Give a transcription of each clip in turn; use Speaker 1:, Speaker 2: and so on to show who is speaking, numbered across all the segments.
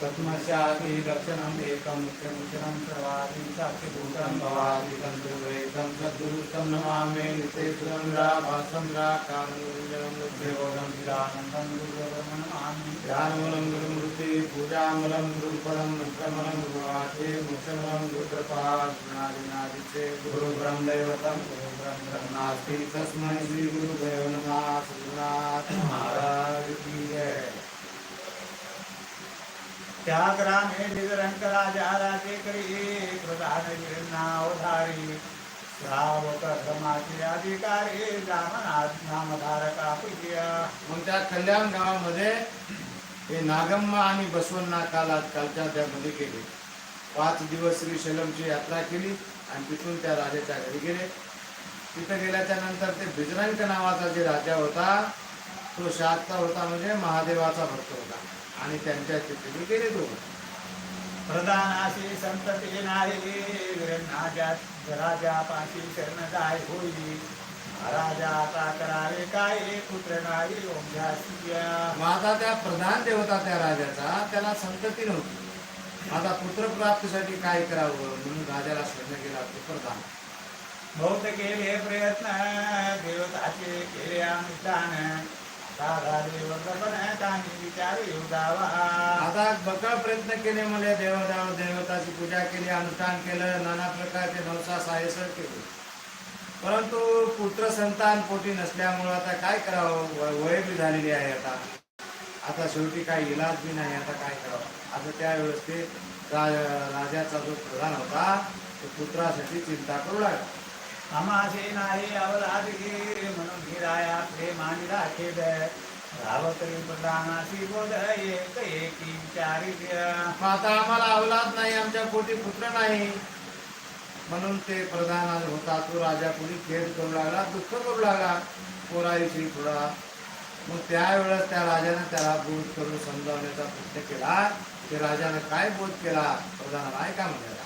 Speaker 1: तत्मस्यापि लक्षणम् एकं मुख्यमुचरं सर्वादि साक्षिभूतं भवादि तन्त्रुवेदं सद्गुरुतं नमामि नित्यसुरं राभासं राकामनुजं बुद्धियोगं चिदानन्दं गुरुदेवं नमामि ध्यानमूलं गुरुमूर्ति पूजामूलं गुरुपदं मुख्यमलं गुरुवाचे मुख्यमलं गुरुकृपाश्रणादिनादिचे गुरुब्रह्म दैवतं गुरुब्रह्म नास्ति तस्मै श्रीगुरुदेव नमः श्रीनाथ महाराज की जय। त्या ग्रामे निजरंकरा राजा राजे करी प्रधान नावधारी श्रावक धर्माचे अधिकारी रामनाथ नामधारका प्रिया मग त्या कल्याण गावामध्ये हे नागम्मा आणि बसवण्णा कालात कालच्या त्यामध्ये गेले. पाच दिवस श्री शलमची यात्रा केली आणि तिथून त्या राजाच्या घरी गेले. तिथं गेल्याच्यानंतर ते बिजरंक नावाचा जे राजा होता तो शाक्ता होता म्हणजे महादेवाचा भक्त होता. आणि त्यांच्या तिथे गेले दोघं प्रधानाशी संतती नाही राजा राजा पाशी शरण जाय होई. राजा आता करावे काय पुत्र नाही आता त्या प्रधान देवता त्या राजाचा त्याला संतती नव्हती. आता पुत्र प्राप्तीसाठी काय करावं? म्हणून राजाला शरण गेला तो प्रधान. बहुत केले प्रयत्न देवताचे केले अनुष्ठान. आता बकळ प्रयत्न केले मला देवदाव देवताची पूजा केली अनुष्ठान केलं नाना प्रकारचे नवसा सायसर केले. परंतु पुत्र संतान पोटी नसल्यामुळं आता काय करावं? व- वय बी झालेली आहे आता. आता शेवटी काही इलाज बी नाही आता काय करावं? आता त्यावेळेस ते राजाचा जो प्रधान होता तो पुत्रासाठी चिंता करू लागला. आमाशे नाही अवलाद घे म्हणून गिराया प्रेमाने राखे रावतरी प्रधानाशी बोध एक एकी विचारी आता आम्हाला अवलाद नाही आमच्या पोटी पुत्र नाही. म्हणून ते प्रधान होता. तो राजा कोणी खेळ करू लागला दुःख करू लागला. कोराविषयी थोडा मग त्यावेळेस त्या राजाने त्याला बोध करून समजावण्याचा प्रयत्न केला. ते राजाने काय बोध केला? प्रधानाला ऐका म्हणाला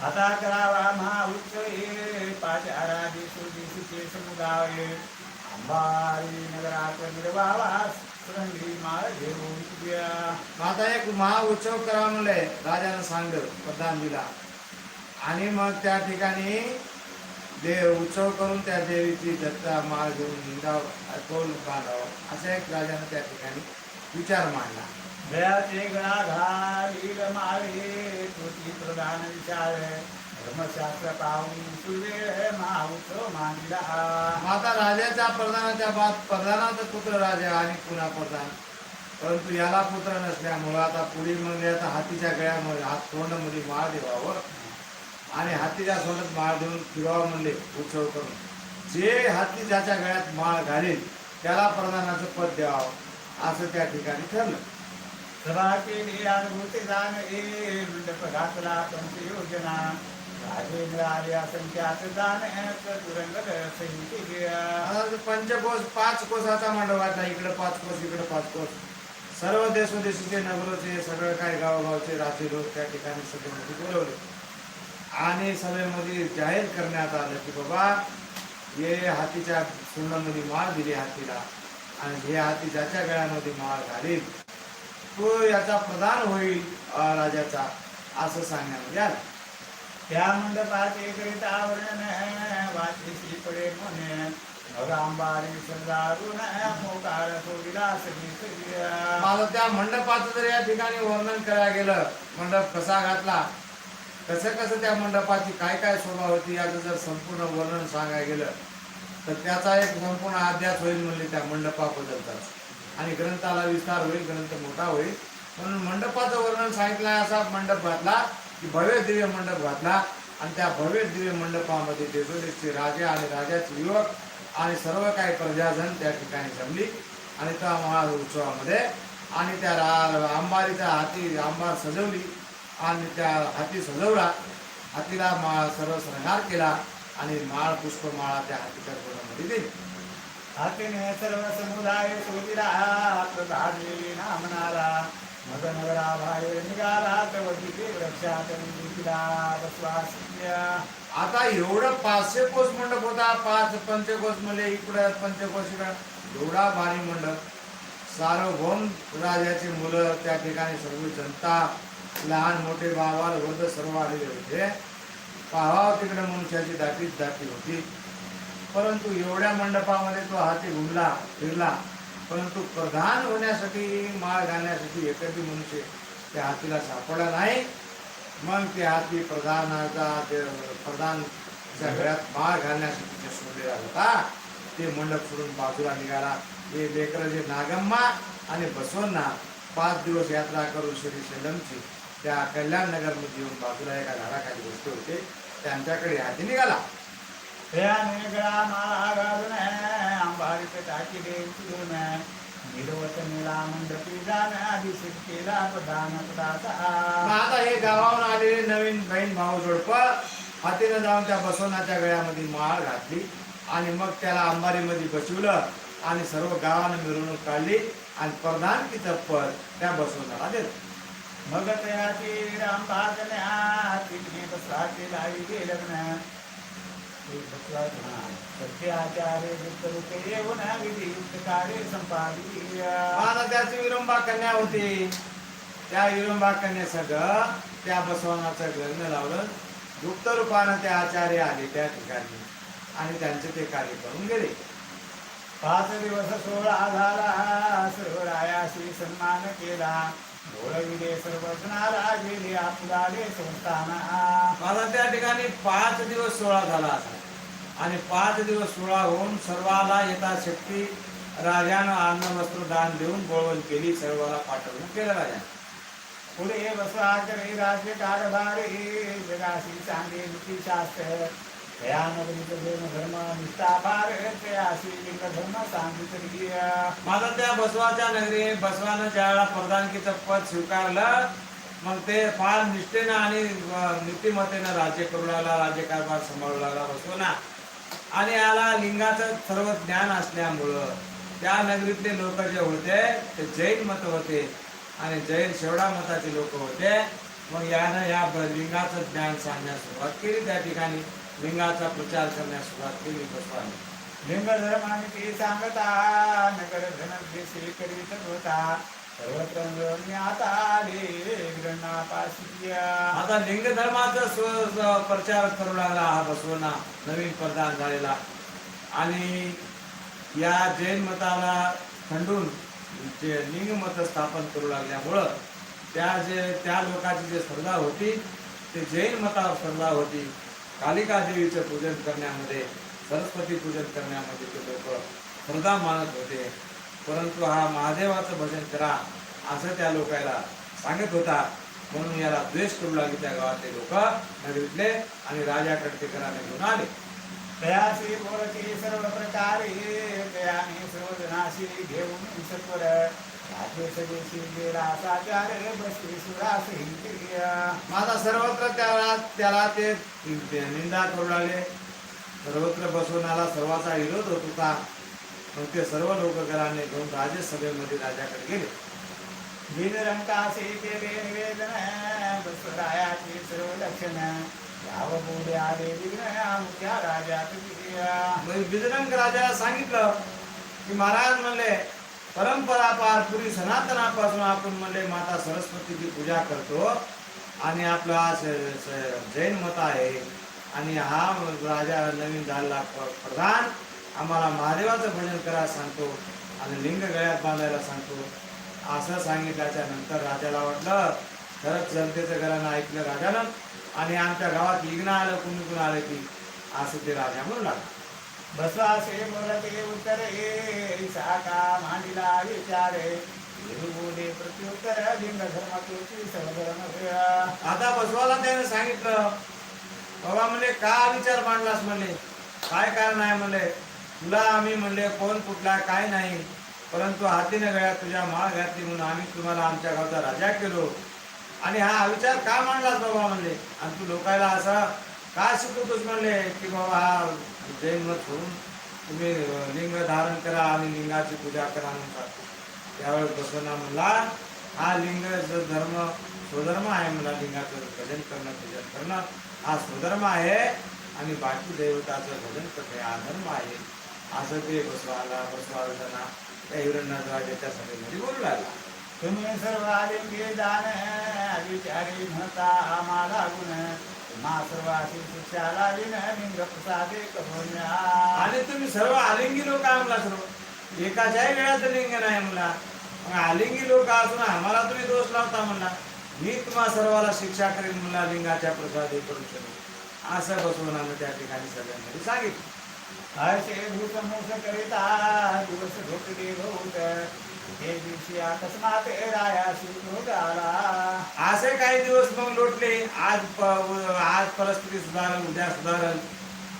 Speaker 1: आता करावा महा उत्सव पाचारा दिसू दिसुचे समुदाय। अंबारी नगरात निर्वावा सुरंगी माळ घेऊन आता एक महाउत्सव करा म्हणले राजानं सांगलं प्रधान दिला आणि मग त्या ठिकाणी देव उत्सव करून त्या देवीची दत्ता माळ घेऊन हिंडाव तोल बांधावं असं एक राजानं त्या ठिकाणी विचार मांडला. दयाचे गळा घालील माळे तुझी प्रधान विचार धर्मशास्त्र पाहून सुवेळ महाउत्सव मांडला आता राजाच्या प्रधानाच्या बाद प्रधानाचा पुत्र राजा आणि पुन्हा प्रधान. परंतु याला पुत्र नसल्यामुळं आता पुढे म्हणजे आता हातीच्या गळ्यामध्ये हात तोंडामध्ये माळ देवावं आणि हातीच्या सोबत माळ देऊन फिरवा म्हणले उत्सव करून. जे हाती ज्याच्या गळ्यात माळ घालेल त्याला प्रधानाचं पद द्यावं असं त्या ठिकाणी ठरलं. सभा केली अनुभूती जाण ए मंडप घातला पंच योजना. राजेंद्र आल्या संख्यात जाण तुरंग पंचकोश पाच कोसाचा मंडप घातला इकडे पाच कोस इकडे पाच कोस सर्व देशोदेशीचे नगरोचे सगळं काय गावगावचे राजे लोक त्या ठिकाणी सभेमध्ये बोलवले. आणि सभेमध्ये जाहीर करण्यात आलं की बाबा हे हातीच्या सुंडामध्ये माळ दिली हातीला. आणि हे हाती ज्याच्या गळ्यामध्ये माळ घालील तो याचा प्रधान होईल राजाचा असं सांगण्यामध्ये आलं. त्या मंडपाचे करीत आवरण पडे म्हणे अंबारी माझं त्या मंडपाचं जर या ठिकाणी वर्णन करायला गेलं मंडप कसा घातला? कसं कसं त्या मंडपाची काय काय शोभा होती याचं जर संपूर्ण वर्णन सांगायला गेलं तर त्याचा एक संपूर्ण अध्यास होईल म्हणले त्या मंडपाबद्दलचा. आणि ग्रंथाला विस्तार होईल ग्रंथ मोठा होईल. म्हणून मंडपाचं वर्णन सांगितलं आहे असा मंडप घातला की भव्य दिव्य मंडप घातला. आणि त्या भव्य दिव्य मंडपामध्ये देशोदेशचे राजे आणि राजाचे युवक आणि सर्व काही प्रजाजन त्या ठिकाणी जमली. आणि त्या महा उत्सवामध्ये आणि त्या रा अंबारीच्या हाती अंबार सजवली. आणि त्या हाती सजवला. हातीला माळ सर्व श्रंगार केला. आणि माळ पुष्पमाळा त्या हातीच्या तोंडामध्ये दिली. हातीने सर्व समुदाय शोधिला प्रधानी नामनाला मदनगरा बाहेर निघाला कवटी वृक्षात निघिला बसवास आता एवढं पाचशे कोस मंडप होता पाच पंचकोस म्हणजे इकडं पंचकोस इकडं. एवढा भारी मंडप. सार्वभौम राजाची मुलं त्या ठिकाणी सर्व जनता लहान मोठे बाबाल वृद्ध सर्व आलेले होते. पाहावं तिकडे मनुष्याची दाटीच दाटी होती. परंतु एवढ्या मंडपामध्ये तो हाती घुमला फिरला. परंतु प्रधान होण्यासाठी माळ घालण्यासाठी एकही मनुष्य त्या हातीला सापडला नाही. मग ते हाती प्रधानाचा ते प्रधानच्या घरात माळ घालण्यासाठी जे सोडलेला होता ते मंडप सोडून बाजूला निघाला. हे लेकर जे नागम्मा आणि बसवन्ना पाच दिवस यात्रा करून श्री सेलमची त्या कल्याण नगरमध्ये येऊन बाजूला एका झाडाखाली बसले होते. त्यांच्याकडे हाती निघाला.
Speaker 2: त्याने गळा माळा घालून अंबारीत टाकी देव तुडून निरवत मंडपी जाण अभिषेक केला प्रधान
Speaker 1: आता हे गावाहून आलेले नवीन बहीण भाऊ जोडप हातीनं जाऊन त्या बसवनाच्या गळ्यामध्ये माळ घातली आणि मग त्याला अंबारीमध्ये बसवलं आणि सर्व गावानं मिरवणूक काढली आणि प्रधानकीचं पद त्या बसवण्याला दिलं.
Speaker 2: मग तयाची राम भाजण्या तिने बसला केला गे लग्न बसला सत्य आचार्य युक्त रूपे कार्य संपादी
Speaker 1: आता त्याची विरंबा कन्या होती. त्या विरंबा कन्यासगळं त्या बसवनाचं लग्न लावलं. गुप्त रूपानं ते आचार्य आले त्या ठिकाणी आणि त्यांचे ते कार्य करून गेले.
Speaker 2: पाच दिवस सोळा झाला सर्व रायाशी सन्मान केला. बोलविले सर्व जणाला गेले आपलाले संस्थाना.
Speaker 1: मला त्या ठिकाणी पाच दिवस सोळा झाला असा आणि पाच दिवस सोळा होऊन सर्वाला यथाशक्ती राजानं अन्न वस्त्र दान देऊन बोळवण केली सर्वाला पाठवून केलं राजा
Speaker 2: पुढे बसवा करे राज्य कारभारी जगाशी चांगले नगरीचं जैन धर्म निष्ठा धर्म
Speaker 1: माझा त्या बसवाच्या नगरी बसवानं ज्यावेळेला प्रधानकीचं पद स्वीकारलं मग ते फार निष्ठेनं आणि अं, नीतिमत्तेनं राज्य करू लागला राज्यकारभार सांभाळू लागला बसवना. आणि याला लिंगाचं सर्व ज्ञान असल्यामुळं त्या नगरीतले लोक जे होते ते जैन मत होते आणि जैन शेवडा मताचे लोक होते. मग यानं या लिंगाचं ज्ञान सांगण्यास सुरुवात केली त्या ठिकाणी. लिंगाचा प्रचार करण्यास सुरुवात केली बसवाने
Speaker 2: लिंग धर्माने ते सांगता नगर धन देशी करीत होता. सर्वत्र आता
Speaker 1: आता लिंग धर्माचा प्रचार करू लागला हा बसवना नवीन प्रधान झालेला. आणि या जैन मताला खंडून जे लिंग मत स्थापन करू लागल्यामुळं त्या जे त्या लोकांची जी श्रद्धा होती ते जैन मतावर श्रद्धा होती. कालिका देवीचं पूजन करण्यामध्ये सरस्वती पूजन करण्यामध्ये ते लोक श्रद्धा मानत होते. परंतु हा महादेवाचं भजन करा असं त्या लोकायला सांगत होता. म्हणून याला द्वेष करू लागले त्या गावातले लोक. नगरीतले आणि राजाकडे ते घराने घेऊन आले.
Speaker 2: दयाशी मोरची सर्व प्रकारे तयाने सर्वजनाशी घेऊन सत्वर
Speaker 1: माझा सर्वत्र त्याला त्याला ते निंदा करू लागले. सर्वत्र बसवण्याला सर्वाचा विरोध होत होता. मग ते सर्व लोक घराने घेऊन राजसभेमध्ये राजाकडे गेले.
Speaker 2: बिनरंकासे सर्व लक्षण. याव
Speaker 1: सांगितलं की महाराज म्हणले परंपरा पार पुरी सनातनापासून आपण म्हणले माता सरस्वतीची पूजा करतो. आणि आपला हा जैन मत आहे. आणि हा राजा नवीन झालेला प्रधान. आम्हाला महादेवाचं भजन करायला सांगतो. आणि लिंग गळ्यात बांधायला सांगतो. असं सांगितल्याच्या नंतर राजाला वाटलं खरंच जनतेचं घरानं ऐकलं राजानं. आणि आमच्या गावात लिग्न आलं कुणी कुणी आलं की असं ते राजा म्हणू लागलं.
Speaker 2: बसवासे बोलते उत्तरे साका मांडिला विचारे. बोले प्रत्युत्तर लिंग धर्म तुझी सर्वधर्म
Speaker 1: आता बसवाला त्याने सांगितलं बाबा म्हणले का विचार मांडलास म्हणले काय कारण आहे म्हणले तुला आम्ही म्हणले कोण कुठला काय नाही. परंतु हातीने गळ्यात तुझ्या माळ घातली म्हणून आम्ही तुम्हाला आमच्या गावचा राजा केलो. आणि हा विचार का मांडलास बाबा म्हणले आणि तू लोकायला असा का शिकवतोस म्हणले की बाबा हा जैन मत सोडून तुम्ही लिंग धारण करा आणि लिंगाची पूजा करा म्हणतात. त्यावेळेस बसवना म्हणला हा लिंग धर्म स्वधर्म आहे मला लिंगाचं भजन करणं पूजन करणं हा स्वधर्म आहे आणि बाकी दैवताचं भजन करणे हा धर्म आहे. असं ते बसवाला बसवाला त्या हिरण्यराजाच्या सभेमध्ये बोलू लागला.
Speaker 2: तुम्ही सर्व आले जाण विचारी म्हणता आम्हाला गुण मा
Speaker 1: आणि तुम्ही सर्व आलिंगी लोक आम्हाला सर्व. एकाच्याही वेळाचं लिंग नाही म्हणला. मग आलिंगी लोक असून आम्हाला तुम्ही दोष लावता म्हणला. मी तुम्हा सर्वाला शिक्षा करेन म्हणा लिंगाच्या प्रसाद करू शकतो असं बसवून आम्ही त्या ठिकाणी सगळ्यांमध्ये सांगितलं.
Speaker 2: असे भूत मोस करिता दिवस झोपले होत हे दिवशी अकस्मात रायाशी क्रोध आला
Speaker 1: असे काही दिवस मग लोटले. आज प- आज परिस्थिती सुधारल उद्या सुधारल.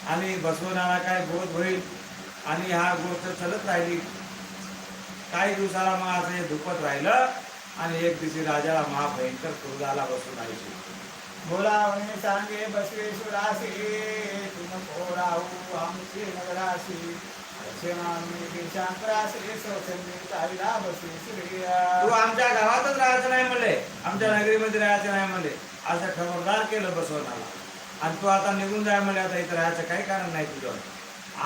Speaker 1: आणि बसवणारा काय बोध होईल? आणि हा गोष्ट चालत राहिली. काही दिवसाला मग असं हे दुखत राहिलं. आणि एक दिवशी राजाला महाभयंकर क्रोधाला बसून आयची
Speaker 2: बोलावणे सांगे बसवेश्वराशी तुम पोराऊ आमचे नगराशी.
Speaker 1: तू आमच्या गावातच राहायचं नाही म्हणले. आमच्या नगरीमध्ये राहायचं नाही म्हणले. असं खबरदार केलं बसवणाला आणि तू आता निघून जाय म्हणले आता इथं राहायचं काही कारण नाही तुझं.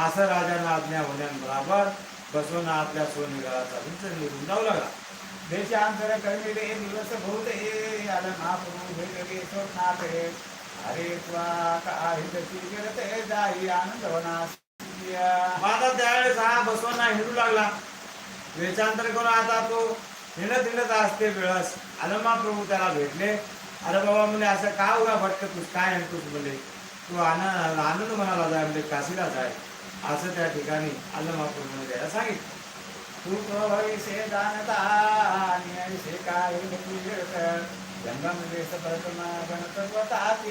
Speaker 1: असं राजानं आज्ञा होण्याबरोबर बसवणं आपल्या सोनीगळाचा उंच निघून जाऊ लागला.
Speaker 2: देशांतर हे दिवस भोवत हे. आलं महाप्रभू भेटले स्वप्नात अरे त्वा काहितशी करते जाई आनंद
Speaker 1: होणार. आता त्यावेळेस हा बसवांना हिंडू लागला. वेचांतर करून आता तो हिंडत हिंडत असते वेळस. आलमा प्रभू त्याला भेटले. अरे बाबा म्हणे असं का उगा भटकतोस? काय आणतोस म्हणजे तू आनंद आनंद म्हणाला जाय म्हणजे काशीला जाय. असं त्या ठिकाणी आलमा प्रभूने त्याला सांगितलं.
Speaker 2: तू भविष्य जाणता आणि काय मिळत जंगम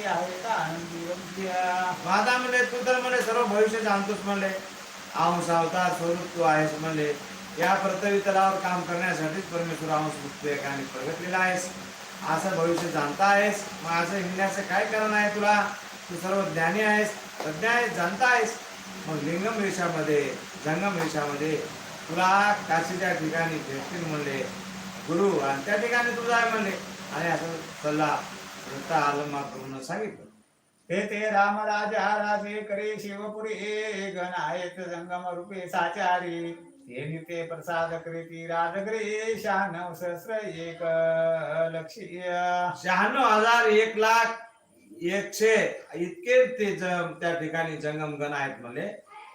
Speaker 2: आहे का आनंदी
Speaker 1: म्हणले तू तर म्हणले सर्व भविष्य जाणतोस म्हणले. अंश अवतार स्वरूप तू आहेस म्हणले. या पृथ्वी तलावर काम करण्यासाठीच परमेश्वर अंश तू एकाने प्रगटलेला आहेस. असं भविष्य जाणता आहेस. मग असं हिंडण्याचं काय कारण आहे तुला? तू सर्व ज्ञानी आहेस तज्ञ आहेस जाणता आहेस. मग लिंगम रेषामध्ये जंगम रेषामध्ये तुला काशीच्या ठिकाणी भेटतील म्हणले. गुरु आणि त्या ठिकाणी तुझा आहे म्हणले. आणि असं सल्ला वृत्त आलमा करून सांगितलं.
Speaker 2: ते ते राम राजा राजे करे शिवपुरी गण आहेत जंगम रूपे साचारी. ते निते प्रसाद करीती राजगरे शहाण्णव सहस्र एक लक्षीय.
Speaker 1: शहाण्णव हजार एक लाख एकशे इतके ते त्या ठिकाणी जंगम गण आहेत म्हणले.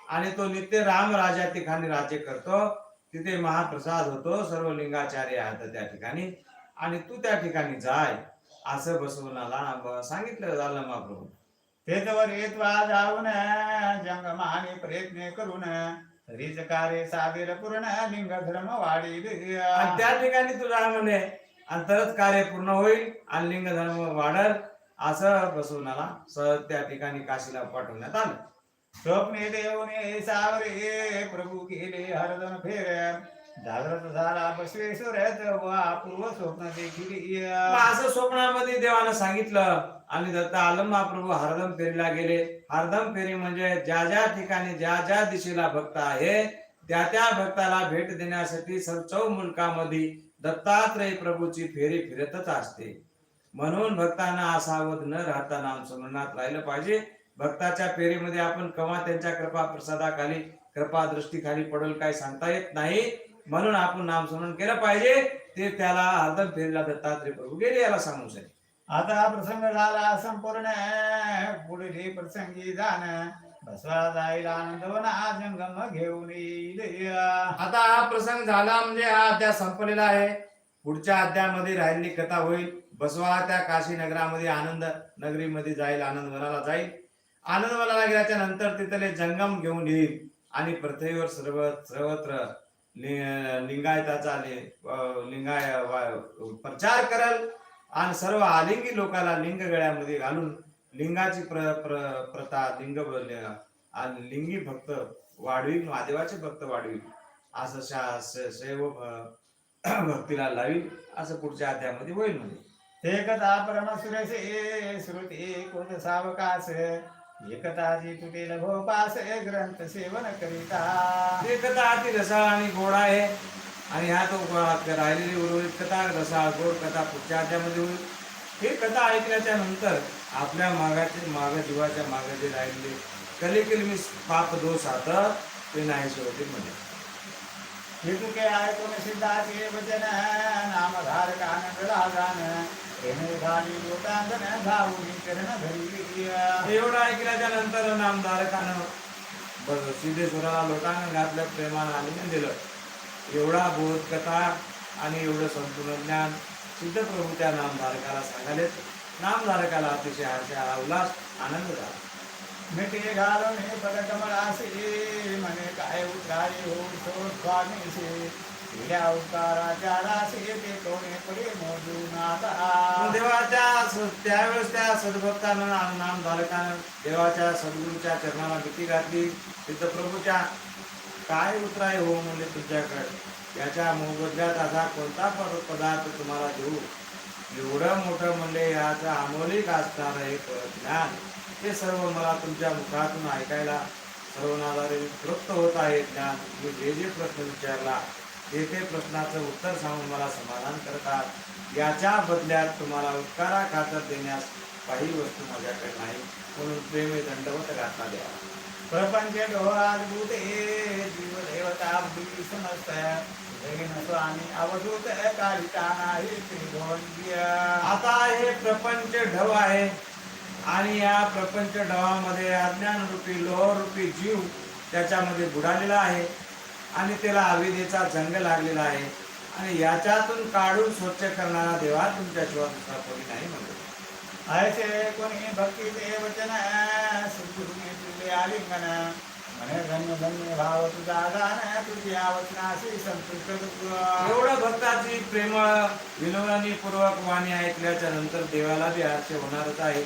Speaker 1: आणि तो नित्य राम राजा ठिकाणी राज्य करतो. तिथे महाप्रसाद होतो सर्व लिंगाचार्य आहेत त्या ठिकाणी. आणि तू त्या ठिकाणी जाय. असं बसवनाला सांगितलं झालं महाप्रभू
Speaker 2: तेजवर येत्वा जाऊन जंगमाने प्रयत्न करून रीच कार्य साधेर पूर्ण लिंग धर्म वाढील
Speaker 1: त्या ठिकाणी तू जा म्हणे. आणि तरच कार्य पूर्ण होईल आणि लिंग धर्म वाढल. असं बसवनाला सहज त्या ठिकाणी काशीला पाठवण्यात आलं.
Speaker 2: स्वप्ने देवने सावरे प्रभू गेले हरदन फेर. जागृत झाला बसवेश्वर पूर्व स्वप्न देखील
Speaker 1: असं स्वप्नामध्ये देवानं सांगितलं आणि दत्ता आलम महाप्रभू हरदम फेरीला गेले. हरदम फेरी म्हणजे ज्या ज्या ठिकाणी ज्या ज्या दिशेला भक्त आहे त्या त्या भक्ताला भेट देण्यासाठी सर्व मुलकामध्ये दत्तात्रय प्रभूची फेरी फिरतच असते. म्हणून भक्तांना असावध न राहता नाम स्मरणात राहिलं पाहिजे. भक्ताच्या फेरीमध्ये आपण केव्हा त्यांच्या कृपा प्रसादाखाली कृपा दृष्टीखाली पडल काय सांगता येत नाही. म्हणून आपण नामस्मरण केलं पाहिजे. ते त्याला हरदम फेरीला दत्तात्रय प्रभू गेले याला सांगू शकते
Speaker 2: आता प्रसंग झाला संपूर्ण. पुढे प्रसंगी जाण. बसवा जाईल आनंदवना जंगम घेऊन येईल.
Speaker 1: आता हा प्रसंग झाला म्हणजे हा अध्याय संपलेला आहे. पुढच्या अध्यायामध्ये राहिलेली कथा होईल. बसवा त्या काशी नगरामध्ये आनंद नगरीमध्ये जाईल आनंद वनाला जाईल. आनंद वनाला गेल्याच्यानंतर तिथले जंगम घेऊन येईल. आणि पृथ्वीवर सर्व सर्वत्र लिंगायताचा लि- लिंगाय प्रचार करल आणि सर्व आलिंगी लोकाला लिंग गळ्यामध्ये घालून लिंगाची प्र प्र प्रथा लिंग आणि लिंगी भक्त वाढवील महादेवाचे भक्त वाढवील असं शा शैव भक्तीला लावी असं पुढच्या अध्यायामध्ये होईल म्हणजे
Speaker 2: एकता परमसुरसे श्रुती कोण सावकास एकताची तुटे लघोपास ग्रंथ सेवन करिता.
Speaker 1: ते कथा अति रसाळ आणि गोड आहे. आणि ह्या तो राहिलेली उर्वरित कथा रसाळ गोड कथा पुढच्या अध्यायामध्ये होईल. ही कथा ऐकल्याच्या नंतर आपल्या मागाचे माग जीवाच्या मागे जे राहिलेले कलिकिल मी पाप दोष आता ते नाहीसे होते म्हणजे
Speaker 2: हेतु के ऐकून सिद्धाचे वचन नामधारकान विरागान
Speaker 1: एवढं ऐकल्याच्या नंतर नामधारकानं ब- सिद्धेश्वराला लोकांना घातलं प्रेमानं आलिंगन दिलं. एवढा बोध कथा आणि एवढं संपूर्ण ज्ञान सिद्ध प्रभू त्या नामधारकाला सांगालेत. नामधारकाला अतिशय हर्ष उल्हास आनंद झाला.
Speaker 2: मिठी घालून असे म्हणे काय उतराई हो स्वामीशी? या उताराच्या राशी ते कोणी पडे मोजून आता
Speaker 1: देवाच्या त्यावेळेस त्या सद्भक्तानं नाम नामधारकानं देवाच्या सद्गुरूच्या चरणाला भीती घातली. सिद्ध प्रभूच्या काय उतराय हो म्हणले तुमच्याकडे याच्या मोबदल्यात असा कोणता पदार्थ तुम्हाला देऊ? एवढं मोठं म्हणले याचं अमोलिक असणार हे ज्ञान ते सर्व मला तुमच्या मुखातून ऐकायला सर्वनाधारे तृप्त होत आहे ज्ञान. मी जे जे प्रश्न विचारला ते ते प्रश्नाचं उत्तर सांगून मला समाधान करतात. याच्या बदल्यात तुम्हाला उपकारा खातर देण्यास काही वस्तू माझ्याकडे नाही म्हणून प्रेमे दंडवत घातला द्या.
Speaker 2: प्रपंच डोहात हे जीव देवता बुद्धी आणि जैन अवधूत कालिका नाही
Speaker 1: आता हे प्रपंच ढव आहे. आणि या प्रपंच ढवामध्ये अज्ञान रूपी लोह रूपी जीव त्याच्यामध्ये बुडालेला आहे. आणि त्याला अविधेचा जंग लागलेला आहे. आणि याच्यातून काढून स्वच्छ करणारा देवा तुमच्याशिवाय दुसरा कोणी नाही म्हणतो
Speaker 2: ऐसे कोणी भक्ती ते वचन सद्गुरुने तुझे आलिंगन. म्हणे धन्य धन्य भाव तुझा गान तुझ्या वचनाशी संतुष्ट
Speaker 1: एवढं भक्ताची प्रेमळ विनोदानी पूर्वक वाणी ऐकल्याच्या नंतर देवाला बी आश्चर्य होणारच आहे.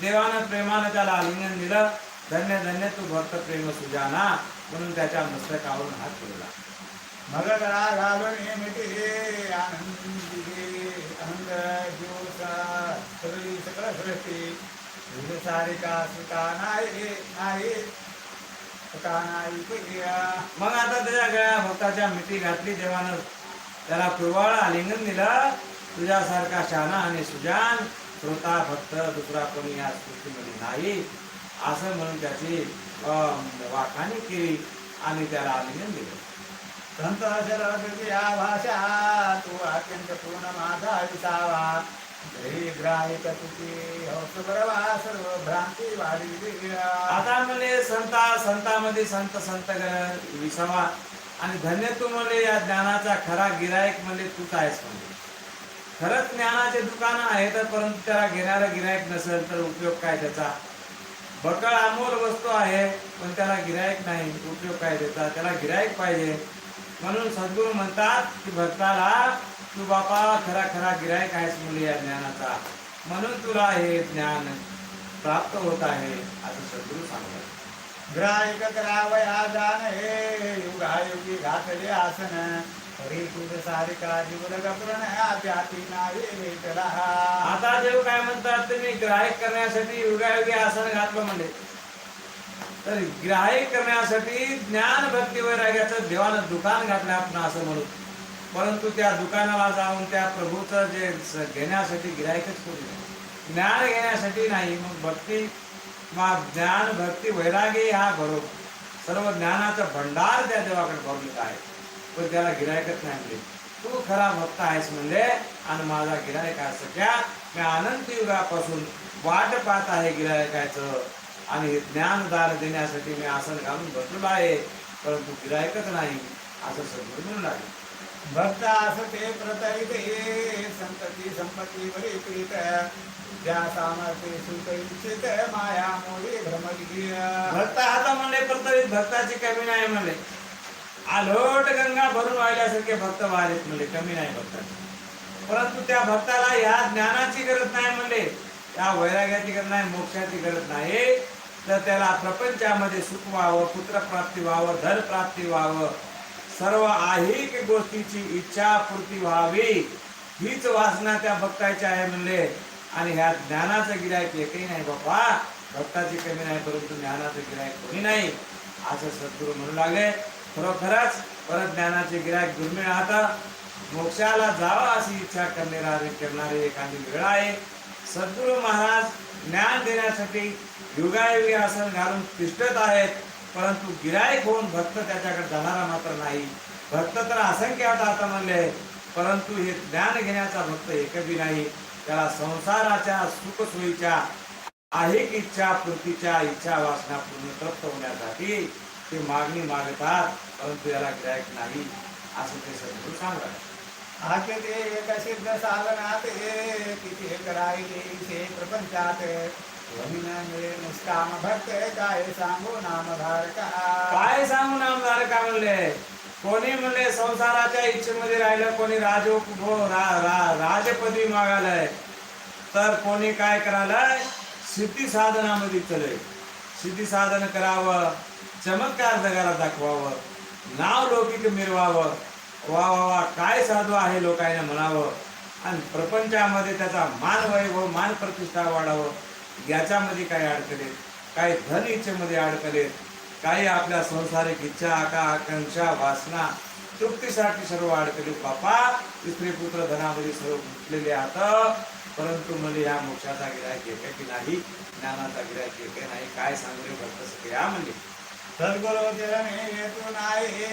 Speaker 1: देवानं प्रेमानं त्याला आलिंगन दिलं. धन्य धन्य तू भक्त प्रेम सुजाना म्हणून त्याच्या मस्तकावरून हात फिरला
Speaker 2: मग मिटे आनंदी जीव सगळी सकळ सृष्टी तुझ सारिका सुका नाही.
Speaker 1: मग आता त्याच्या गळ्या भक्ताच्या मिठी घातली देवानं. त्याला कुरवाळ आलिंगन दिलं. तुझ्यासारखा शहाणा आणि सुजान श्रोता भक्त दुसरा कोणी या सृष्टीमध्ये नाही. असं म्हणून त्याची वाखाणी केली आणि त्याला आलिंगन दिलं.
Speaker 2: संत शरद या भाषा तू अत्यंत पूर्ण माझा विसावा. घरी ग्राहिक तुझी हौस सर्व भ्रांती
Speaker 1: आता म्हणजे संता संतामध्ये संत संत गण विसावा. आणि धन्य तू म्हणले या ज्ञानाचा खरा गिरायक म्हणजे तूच आहेस म्हणजे खरंच ज्ञानाचे दुकान आहे तर परंतु त्याला घेणारं गिरायक नसेल तर उपयोग काय त्याचा? बकळ अमोल वस्तू आहे पण त्याला गिरायक नाही उपयोग काय देता त्याला गिरायक पाहिजे. म्हणून सद्गुरू म्हणतात की भक्ताला तू बापा खरा खरा गिरायक आहेस मुली या ज्ञानाचा. म्हणून तुला हे ज्ञान प्राप्त होत आहे असं सद्गुरू सांगतात.
Speaker 2: ग्राहिक करावया जाण हे युगायुगी घातले आसन. हरी तुझ सारिका जीवन गप्रण त्याती नाही. भेटला.
Speaker 1: आता देव काय म्हणतात तुम्ही ग्राहक करण्यासाठी योगायोगी आसन घातलं म्हणजे तर ग्राहक करण्यासाठी ज्ञान भक्ती वैराग्याचं देवानं दुकान घातलं आपण असं म्हणू परंतु त्या दुकानाला जाऊन त्या प्रभूचं जे घेण्यासाठी गिरायकच करू ज्ञान घेण्यासाठी नाही मग भक्ती मा ज्ञान भक्ती वैरागी हा बरोबर. सर्व ज्ञानाचं भंडार त्या देवाकडे भरलेला आहे. पण त्याला गिरायकच नाही म्हणजे तू खरा भक्त आहेस म्हणजे आणि माझा गिरायक आहे सख्या. मी अनंत युगापासून वाट पाहत आहे गिरायकाचं आणि हे ज्ञानदान देण्यासाठी मी आसन घालून बसलेलो आहे. परंतु गिरायकच नाही असं सद्गुरू म्हणू लागले.
Speaker 2: भक्त असते प्रतरित संतती संपत्ती बरी प्रीत ज्या सामर्थ्य सुख इच्छित माया मोडी भ्रमती
Speaker 1: भक्त आता म्हणले प्रतरित भक्ताची कमी नाही म्हणले. आलोट गंगा भरून वाहिल्यासारखे भक्त वाहलेत म्हणले कमी नाही भक्ताचे. परंतु त्या भक्ताला या ज्ञानाची गरज नाही म्हणले या वैराग्याची गरज नाही मोक्षाची गरज नाही. तर त्याला प्रपंचामध्ये सुख व्हावं पुत्रप्राप्ती व्हावं धन प्राप्ती व्हावं. सर्व आहिक गोष्टीची इच्छा पूर्ती व्हावी. हीच वासना त्या भक्ताची आहे म्हणले. आणि ह्या ज्ञानाचं गिरायक एकही नाही बाबा भक्ताची कमी नाही परंतु ज्ञानाचं गिरायक कोणी नाही. असं सद्गुरू म्हणू लागले. खरोखरच परत ज्ञानाचे गिरायक दुर्मिळ आता. मोक्षाला जावा अशी इच्छा करणारे करणारे एखादी वेळ आहे. सद्गुरू महाराज ज्ञान देण्यासाठी युगायुगी आसन घालून तिष्ठत आहेत. परंतु गिरायक होऊन भक्त त्याच्याकडे जाणारा मात्र नाही. भक्त तर असंख्य आता आता म्हणले परंतु हे ज्ञान घेण्याचा भक्त एकही नाही. त्याला संसाराच्या सुखसोयीच्या अधिक इच्छा पूर्तीच्या इच्छा वासना पूर्ण तृप्त होण्यासाठी ते मागणी मागतात परंतु याला गिरायक नाही असं ते सद्गुरू सांगतात.
Speaker 2: आके ते एक सिद्ध साधनात किती करायचे से प्रपंचात. मिळे निष्काम भक्त काय सांगू नामधारका?
Speaker 1: काय सांगू नामदार का म्हणले? कोणी म्हणले संसाराच्या इच्छेमध्ये राहिलं कोणी राजो रा, रा, राजपदवी मागायलाय तर कोणी काय करायलाय सिद्धी साधनामध्ये चले. सिद्धी साधन करावं. चमत्कार जगाला दाखवावं. नाव लौकिक मिरवावं. वा वा वा काय साधू आहे लोकांना म्हणावं. आणि प्रपंचामध्ये त्याचा मान वैभव मान प्रतिष्ठा वाढावं. याच्यामध्ये काही अडकलेत काही धन इच्छेमध्ये अडकलेत काही आपल्या संसारिक इच्छा आका आकांक्षा वासना तृप्तीसाठी सर्व अडकले. बापा स्त्री पुत्र धनामध्ये सर्व गुंतलेले आहात. परंतु मला या मोक्षाचा गिरायक एक की नाही? ज्ञानाचा गिरायक एक नाही? काय सांगले भक्त सगळे या म्हणजे
Speaker 2: सद्गुरु चरणे तू आहे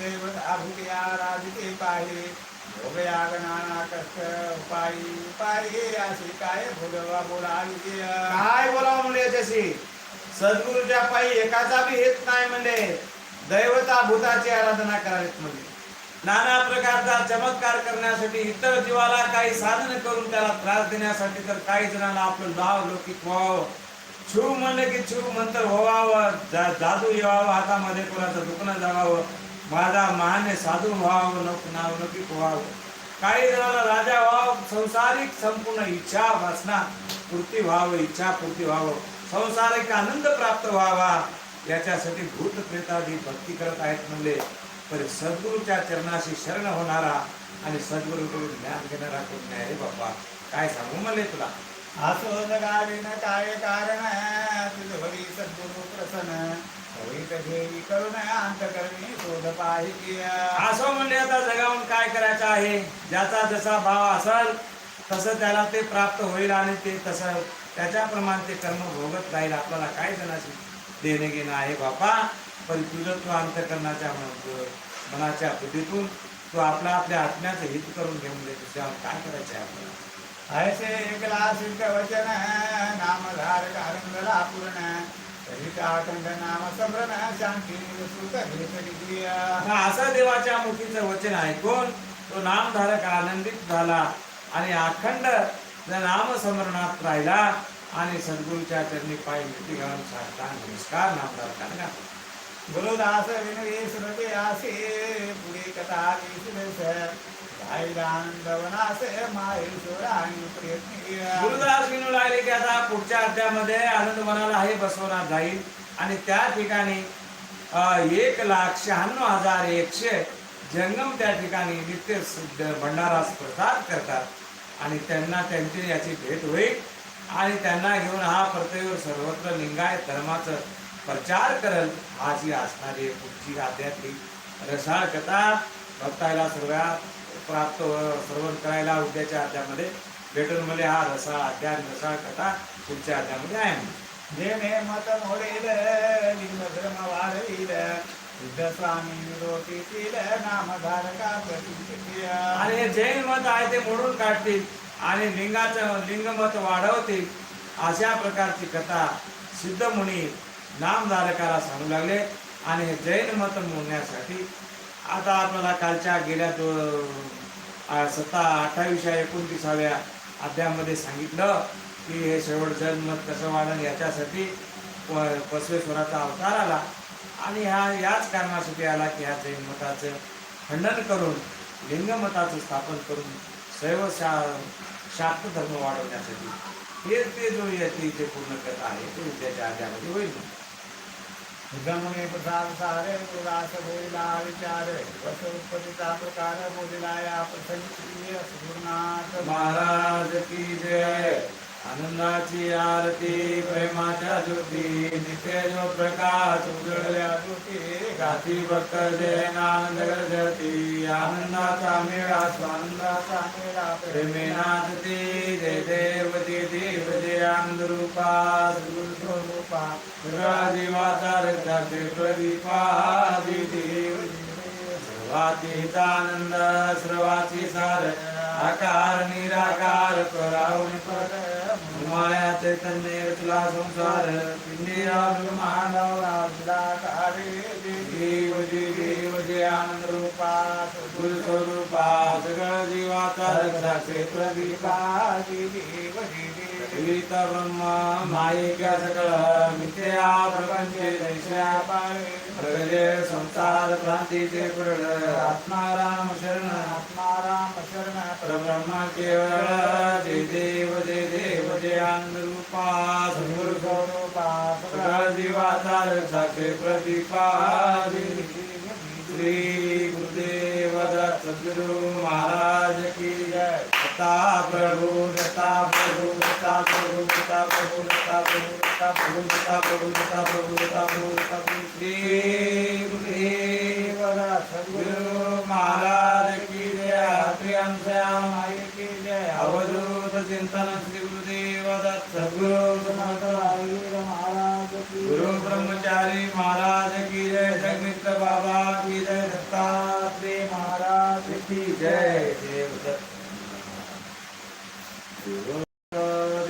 Speaker 2: दैवत आभूती आराधिते पाहि भोगया गणाना कष्ट उपायी उपायी अशी काय भोगवा बोलाली
Speaker 1: काय बोलावं म्हणले याच्याशी? सद्गुरूच्या पायी एकाचा बी हेत नाही म्हणले. दैवता भूताची आराधना करावीत म्हणजे नाना प्रकारचा चमत्कार करण्यासाठी इतर जीवाला काही साधन करून त्याला त्रास देण्यासाठी तर काही जणांना आपलं नाव लौकिक व्हावं. छू म्हणलं की छू मंत्र व्हावं जा- जादू येवावं हातामध्ये कोणाचं दुखणं जावावं माझा महाने साधू व्हावं नको नाव लौकिक व्हावं. काही जणांना राजा व्हावं संसारिक संपूर्ण इच्छा वासना पूर्ती व्हावं इच्छा पूर्ती व्हावं. संसारिक आनंद प्राप्त व्हावा. याच्यासाठी भूत प्रेतादी भक्ती करत आहेत म्हणले. पण सद्गुरूच्या चरणाशी शरण होणारा आणि सद्गुरूकडून ज्ञान घेणारा कोण नाही रे बाप्पा? काय सांगू म्हणले तुला?
Speaker 2: असो जगाविन काय कारण? तुझ भरी सद्गुरु प्रसन्न होईत घेई करुण अंतकरणी शोध पाहिजे
Speaker 1: असं म्हणजे आता जगावून काय करायचं आहे? ज्याचा जसा भाव असेल तसं त्याला ते प्राप्त होईल आणि ते तसं त्याच्याप्रमाणे ते कर्म भोगत राहील. आपल्याला काय जणाशी देणं घेणं आहे बापा? पण तुझं तू अंतकरणाच्या मनाच्या बुद्धीतून तू आपला आपल्या आत्म्याचं हित करून घेऊन दे तुझ्या काय करायचं आहे आपल्याला?
Speaker 2: ऐसे एकला सिद्ध वचन नामधार कारंगला पूर्ण
Speaker 1: असं देवाच्या मुखीचं वचन ऐकून तो नामधारक आनंदित झाला आणि अखंड नामस्मरणात राहिला आणि सद्गुरूच्या चरणी पाय मिठी घालून साष्टांग नमस्कार नामधारकाने.
Speaker 2: गुरुदास विनवी स्मृती आसे पुढे कथा
Speaker 1: गुरुदास विनू लागले की आता पुढच्या अध्यामध्ये आनंद मनाला हे बसवणार जाईल. आणि त्या ठिकाणी एक लाख शहाण्णव हजार एकशे जंगम त्या ठिकाणी नित्य सिद्ध भंडारास प्रसाद करतात. आणि त्यांना त्यांची याची भेट होईल. आणि त्यांना घेऊन हा प्रत्येक सर्वत्र लिंगायत धर्माचं प्रचार करल ही असणारी पुढची आध्यात्मिक रसाळ कथा. भक्तायला सर्वात प्राप्त श्रवण करायला उद्याच्या अध्यामध्ये भेटून मला हा रसा अध्याय रसा कथा पुढच्या अध्यामध्ये आहे म्हणून.
Speaker 2: जेणे मत मोडेल लिंग धर्म वाढविल सिद्ध स्वामी निरोपीतील नामधारका
Speaker 1: आणि जैन मत आहे ते मोडून काढतील आणि लिंगाचं लिंगमत वाढवतील अशा प्रकारची कथा सिद्ध मुनी नामधारकाला सांगू लागले. आणि हे जैन मत मोडण्यासाठी आता आपल्याला कालच्या गेल्या सत्ता अठ्ठावीसच्या एकोणतीसाव्या अध्यायामध्ये सांगितलं की हे शेवट जन्मत कसं वाढन याच्यासाठी प- बसवेश्वराचा अवतार आला. आणि ह्या याच कारणासाठी आला की ह्या जैनमताचं खंडन करून लिंगमताचं स्थापन करून शैव शा शाक्त धर्म वाढवण्यासाठी हे ते जो याची जे पूर्ण कथा आहे ते उद्याच्या अध्यामध्ये होईल.
Speaker 2: गमने प्रसाद सारे पुरास बोलिला विचार वस उत्पत्तीचा प्रकार बोलिला या प्रसंगी सुगुरुनाथ
Speaker 1: महाराज की जय। आनंदाची आरती प्रेमाच्या ज्योती नित्य जो प्रकाश उजळल्या
Speaker 2: ज्योती
Speaker 1: गाती भक्त जय आनंद गरजती आनंदाचा मेळा स्वानंदाचा
Speaker 2: मेळा
Speaker 1: प्रेमेनाथ ती जय देव प्रदीपा दुर्गादि सार आकार निराकार करावून माया चैतन्य तुला संसार पिंडिया
Speaker 2: मानव राजदाकारे
Speaker 1: देव देव जय आनंद रूपा सद्गुरु स्वरूपा सगळ जीवाचा रक्षा क्षेत्र दीपा देव देव विहित ब्रह्म मायिका सकळ मिथ्या प्रपंचे दैश्या प्रगजे संसार क्रांतीचे पुरड आत्माराम शरण
Speaker 2: आत्माराम शरण
Speaker 1: परब्रह्म केवळ जे देव जे देव जे आनंद रूपा सद्गुरु
Speaker 2: स्वरूपा
Speaker 1: सगळ जीवाचा रक्षाचे प्रदीपा श्री गुरुदेव सद्गुरु महाराज की जय दत्ता प्रभु दत्ता प्रभु दत्ता प्रभु दत्ता प्रभु दत्ता प्रभु दत्ता प्रभु प्रभु प्रभु प्रभु प्रभु सद्गुरु महाराज की जय प्रियम श्याम आई की जय अवधूत चिंतन श्री गुरुदेव दत्त सद्गुरु
Speaker 2: महाराज
Speaker 1: गुरु ब्रह्मचारी महाराज की जय जगमित्र बाबा की जय दत्तात्रेय महाराज की जय শিব